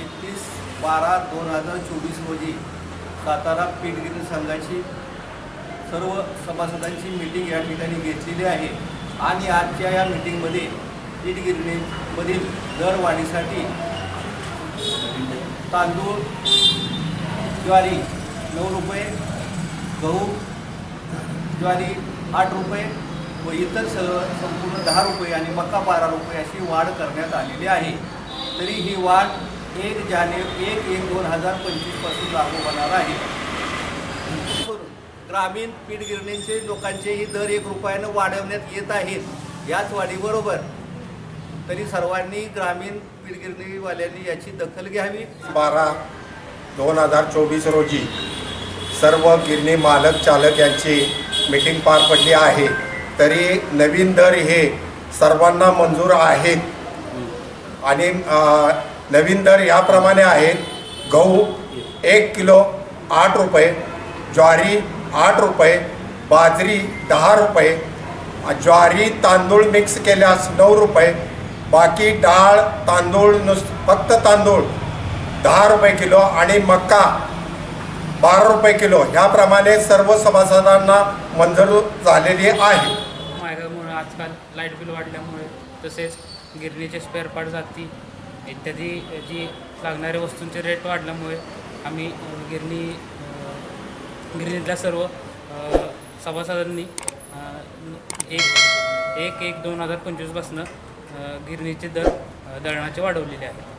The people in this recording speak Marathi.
एकतीस बारा दोन हजार चोवीस रोजी सातारा पीठगिरी संघाची सर्व सभासदांची मीटिंग या ठिकाणी घेतलेली आहे. आणि आजच्या या मीटिंगमध्ये पीठगिरणीमधील दरवाढीसाठी तांदूळ ज्वारी नऊ रुपये गहू ज्वारी आठ रुपये व इतर सर्व संपूर्ण दहा रुपये आणि मका बारा रुपये अशी वाढ करण्यात आलेली आहे. तरी ही वाढ एक जाने एक एक दोन हजार पंचवीसपासून लागू होणार आहे. ग्रामीण पीठगिरणींचे लोकांचेही दर एक रुपयानं वाढवण्यात येत आहेत. याच वाढीबरोबर तरी सर्वांनी ग्रामीण पीठगिरणीवाल्यांनी याची दखल घ्यावी. बारा दोन हजार चोवीस रोजी सर्व गिरणी मालक चालक यांची मीटिंग पार पडली आहे. तरी नवीन दर हे सर्वांना मंजूर आहेत. आणि नवीन दर याप्रमाणे आहेत गहू एक किलो आठ रुपये. ज्वारी आठ रुपये. बाजरी दहा रुपये. ज्वारी तांदूळ मिक्स केल्यास नऊ रुपये. बाकी डाळ तांदूळ नुस फक्त तांदूळ दहा रुपये किलो आणि मक्का बारा रुपये किलो. ह्याप्रमाणे सर्व सभासदांना मंजूर झालेली आहे. महागामुळे आजकाल लाइट बिल वाढल्यामुळे तसेच गिरणीचे स्पेअर पार्ट जाती. इत्यादी जी लागणाऱ्या वस्तूंचे रेट वाढल्यामुळे आम्ही गिरणी गिरणीतल्या सर्व सभासदांनी एक एक एक दोन हजार पंचवीसपासनं गिरणीचे दर दळणाचे वाढवलेले आहेत.